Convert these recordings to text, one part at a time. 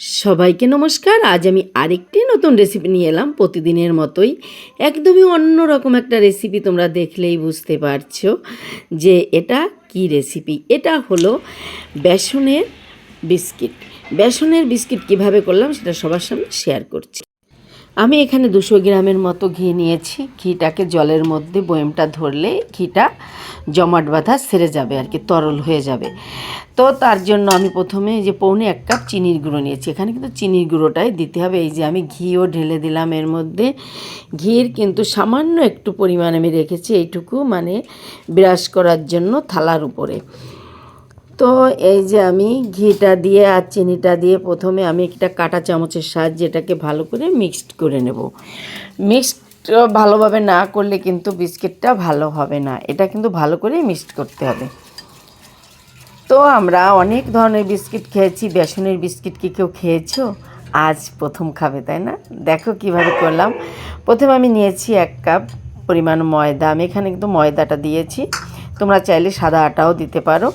সবাইকে নমস্কার। আজ আমি আরেকটি নতুন রেসিপি নিয়ে এলাম। প্রতিদিনের মতোই একদমই অন্যরকম একটা রেসিপি তোমরা দেখলেই বুঝতে পারছ যে এটা কি রেসিপি এটা হলো বেসনের বিস্কিট। বেসনের বিস্কিট কীভাবে করলাম সেটা সবার সামনে শেয়ার করছি। আমি এখানে দুশো গ্রামের মতো ঘি নিয়েছি। ঘিটাকে জলের মধ্যে বয়েমটা ধরলে ঘিটা জমাট বাঁধা সেরে যাবে আর কি, তরল হয়ে যাবে। তো তার জন্য আমি প্রথমে যে পৌনে এক কাপ চিনির গুঁড়ো নিয়েছি। এখানে কিন্তু চিনির গুঁড়োটাই দিতে হবে। এই যে আমি ঘিও ঢেলে দিলাম এর মধ্যে। ঘির কিন্তু সামান্য একটু পরিমাণ আমি রেখেছি এইটুকু মানে ব্রাশ করার জন্য থালার উপরে। তো এই যে আমি ঘিটা দিয়ে আর চিনিটা দিয়ে প্রথমে আমি একটা কাঁটা চামচের সাহায্যে এটাকে ভালো করে মিক্সড করে নেব। মিক্সড ভালোভাবে না করলে কিন্তু বিস্কিটটা ভালো হবে না। এটা কিন্তু ভালো করে মিক্সড করতে হবে। তো আমরা অনেক ধরনের বিস্কিট খেয়েছি, বেসনের বিস্কিট কি কেউ খেয়েছো? আজ প্রথম খাবে, তাই না? দেখো কীভাবে করলাম। প্রথমে আমি নিয়েছি এক কাপ পরিমাণ ময়দা। আমি এখানে কিন্তু ময়দাটা দিয়েছি। তোমরা চাইলে সাদা আটাও দিতে পারো।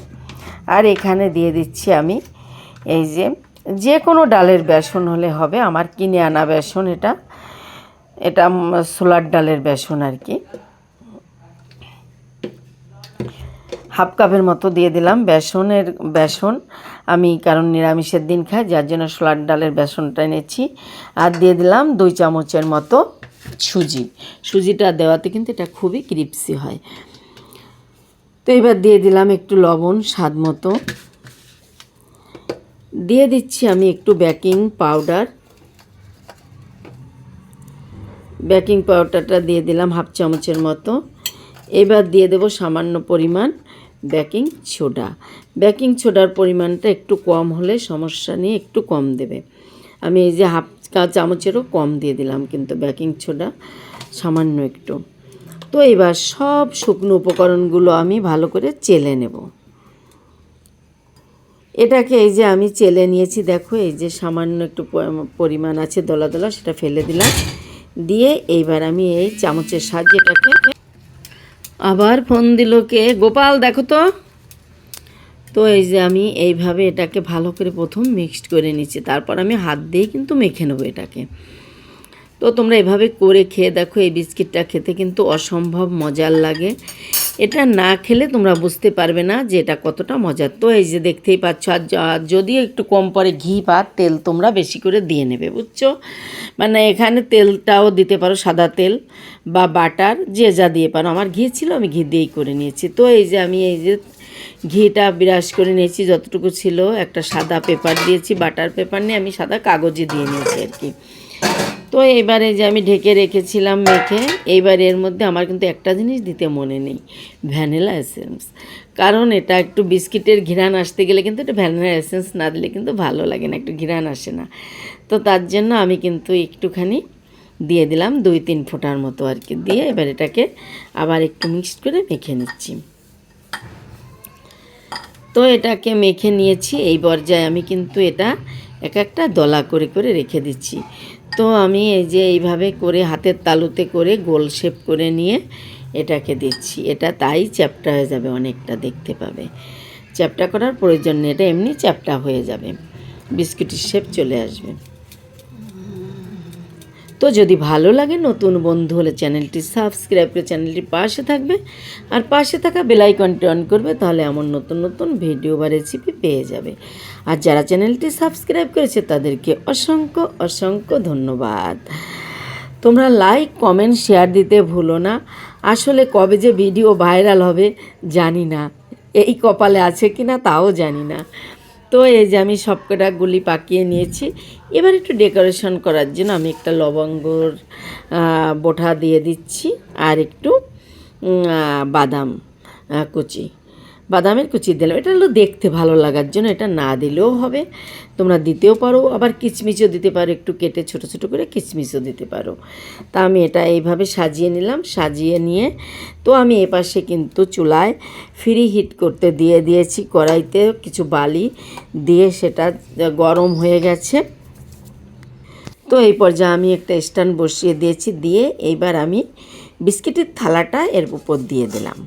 আর এখানে দিয়ে দিচ্ছি আমি এই যে যে কোনো ডালের বেসন হলে হবে। আমার কিনে আনা বেসন এটা। এটা সোলার ডালের বেসন আর কি। হাফ কাপের মতো দিয়ে দিলাম বেসনের, বেসন। আমি কারণ নিরামিষের দিন খাই, যার জন্য সোলার ডালের বেসনটা এনেছি। আর দিয়ে দিলাম দুই চামচের মতো সুজি। সুজিটা দেওয়াতে কিন্তু এটা খুবই ক্রিপসি হয়। তো এবার দিয়ে দিলাম একটু লবণ, স্বাদ মতো। দিয়ে দিচ্ছি আমি একটু বেকিং পাউডার। বেকিং পাউডারটা দিয়ে দিলাম হাফ চামচের মতো। এবার দিয়ে দেবো সামান্য পরিমাণ বেকিং সোডা। বেকিং সোডার পরিমাণটা একটু কম হলে সমস্যা নিয়ে একটু কম দেবে। আমি এই যে হাফ চা, চামচেরও কম দিয়ে দিলাম কিন্তু বেকিং সোডা সামান্য একটু। তো এবার সব শুকনো উপকরণগুলো আমি ভালো করে চেলে নেব। এটাকে এই যে আমি চেলে নিয়েছি, দেখো এই যে সামান্য একটু পরিমাণ আছে দলা দলা, সেটা ফেলে দিলাম। দিয়ে এইবার আমি এই চামচের সাহায্যে এটাকে আবার ফোন দিল কে? গোপাল, দেখো তো। তো এই যে আমি এইভাবে এটাকে ভালো করে প্রথম মিক্সড করে নিচ্ছি। তারপর আমি হাত দিয়ে কিন্তু মেখে নেব এটাকে। তো তোমরা এভাবে করে খেয়ে দেখো, এই বিস্কিটটা খেতে কিন্তু অসম্ভব মজার লাগে। এটা না খেলে তোমরা বুঝতে পারবে না যে এটা কতটা মজার। তো এই যে দেখতেই পাচ্ছ, আর যদি একটু কম পরে ঘি বা তেল তোমরা বেশি করে দিয়ে নেবে, বুঝছ? মানে এখানে তেলটাও দিতে পারো, সাদা তেল বা বাটার, যে যা দিয়ে পারো। আমার ঘি ছিল, আমি ঘি দিয়েই করে নিয়েছি। তো এই যে আমি এই যে ঘিটা বিরাস করে নিয়েছি, যতটুকু ছিল, একটা সাদা পেপার দিয়েছি, বাটার পেপার নিয়ে আমি সাদা কাগজে দিয়ে নিয়েছি আর কি। তো এবারে যে আমি ঢেকে রেখেছিলাম মেখে, এইবার এর মধ্যে আমার কিন্তু একটা জিনিস দিতে মনে নেই, ভ্যানিলা এসেন্স। কারণ এটা একটু বিস্কিটের ঘিরান আসতে গেলে কিন্তু এটা ভ্যানিলা এসেন্স না দিলে কিন্তু ভালো লাগে না, একটু ঘিরান আসে না। তো তার জন্য আমি কিন্তু একটুখানি দিয়ে দিলাম দুই তিন ফোঁটার মতো আর কি, দিয়ে এবার এটাকে আবার একটু মিক্সড করে মেখে নিচ্ছি। তো এটাকে মেখে নিয়েছি, এই পর্যায়ে আমি কিন্তু এটা এক একটা দলা করে করে রেখে দিচ্ছি। তো আমি এই যে এইভাবে করে হাতের তালুতে করে গোল শেপ করে নিয়ে এটাকে দিচ্ছি। এটা তাই চ্যাপটা হয়ে যাবে অনেকটা, দেখতে পাবে। চ্যাপটা করার প্রয়োজন নেই, এটা এমনি চ্যাপটা হয়ে যাবে। বিস্কুটের শেপ চলে আসবে। তো যদি ভালো লাগে, নতুন বন্ধু হলে চ্যানেলটি সাবস্ক্রাইব করে চ্যানেলটির পাশে থাকবে। আর পাশে থাকা বেলাইকনটি অন করবে, তাহলে এমন নতুন নতুন ভিডিও বা রেসিপি পেয়ে যাবে। আর যারা চ্যানেলটি সাবস্ক্রাইব করেছে, তাদেরকে অসংখ্য অসংখ্য ধন্যবাদ। তোমরা লাইক কমেন্ট শেয়ার দিতে ভুলো না। আসলে কবে যে ভিডিও ভাইরাল হবে, জানি না। এই কপালে আছে কি না তাও জানি না। তো এই যে আমি সবকটা গুলি পাকিয়ে নিয়েছি। এবার একটু ডেকোরেশন করার জন্য আমি একটা লবঙ্গর বোঠা দিয়ে দিচ্ছি আর একটু বাদাম কুচি। বাদামের কুচি দিলাম। এটা হলো দেখতে ভালো লাগার জন্য, এটা না দিলেও হবে। তোমরা দিতেও পারো, আবার কিচমিচও দিতে পারো, একটু কেটে ছোট ছোট করে কিচমিচও দিতে পারো। তা আমি এটা এইভাবে সাজিয়ে নিলাম, সাজিয়ে নিয়ে তো আমি এপাশে কিন্তু চুলায় ফ্রি হিট করতে দিয়ে দিয়েছি কড়াইতে কিছু বালি দিয়ে সেটা গরম হয়ে গেছে। তো এই পর্যায়ে আমি একটা স্ট্যান্ড বসিয়ে দিয়েছি, দিয়ে এইবার আমি বিস্কিটের থালাটা এর উপর দিয়ে দিলাম।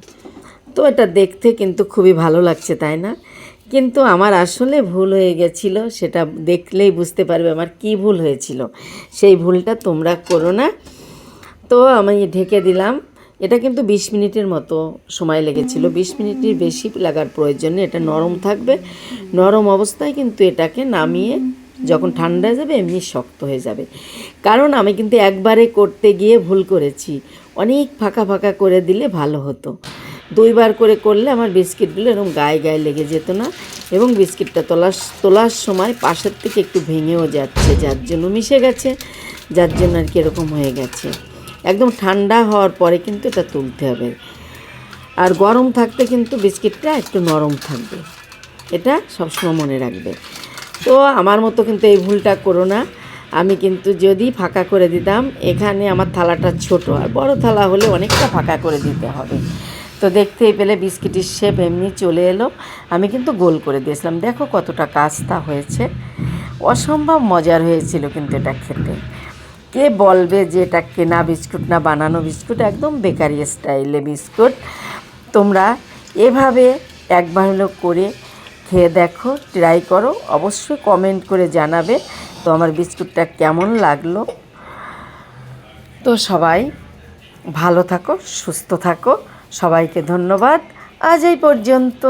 তো এটা দেখতে কিন্তু খুবই ভালো লাগছে, তাই না? কিন্তু আমার আসলে ভুল হয়ে গেছিল, সেটা দেখলেই বুঝতে পারবে আমার কি ভুল হয়েছিল। সেই ভুলটা তোমরা করো না। তো আমি ঢেকে দিলাম। এটা কিন্তু বিশ মিনিটের মতো সময় লেগেছিল। বিশ মিনিটের বেশি লাগার প্রয়োজন এটা নরম থাকবে। নরম অবস্থায় কিন্তু এটাকে নামিয়ে যখন ঠান্ডা যাবে, এমনি শক্ত হয়ে যাবে। কারণ আমি কিন্তু একবারে করতে গিয়ে ভুল করেছি। অনেক ফাঁকা ফাঁকা করে দিলে ভালো হতো। দুইবার করে করলে আমার বিস্কিটগুলো এরকম গায়ে গায়ে লেগে যেত না এবং বিস্কিটটা তোলার তোলার সময় পাশের থেকে একটু ভেঙেও যাচ্ছে, যার জন্য মিশে গেছে, যার জন্য আর কি এরকম হয়ে গেছে। একদম ঠান্ডা হওয়ার পরে কিন্তু এটা তুলতে হবে। আর গরম থাকতে কিন্তু বিস্কিটটা একটু নরম থাকবে। এটা সবসময় মনে রাখবে। তো আমার মতো কিন্তু এই ভুলটা করো না। আমি কিন্তু যদি ফাঁকা করে দিতাম, এখানে আমার থালাটা ছোট। আর বড় থালা হলে অনেকটা ফাঁকা করে দিতে হবে। তো দেখতেই পেলে বিস্কিটের শেপ এমনি চলে এলো। আমি কিন্তু গোল করে দিয়েছিলাম। দেখো কতটা কাস্তা হয়েছে। অসম্ভব মজার হয়েছিল কিন্তু এটা খেতে। কে বলবে যে এটা কেনা বিস্কুট না বানানো বিস্কুট? একদম বেকারি স্টাইলে বিস্কুট। তোমরা এভাবে একবার হলো করে খেয়ে দেখো ট্রাই করো। অবশ্যই কমেন্ট করে জানাবে তো আমার বিস্কুটটা কেমন লাগল। তো সবাই ভালো থাকো, সুস্থ থাকো। সবাইকে ধন্যবাদ। আজ এই পর্যন্ত।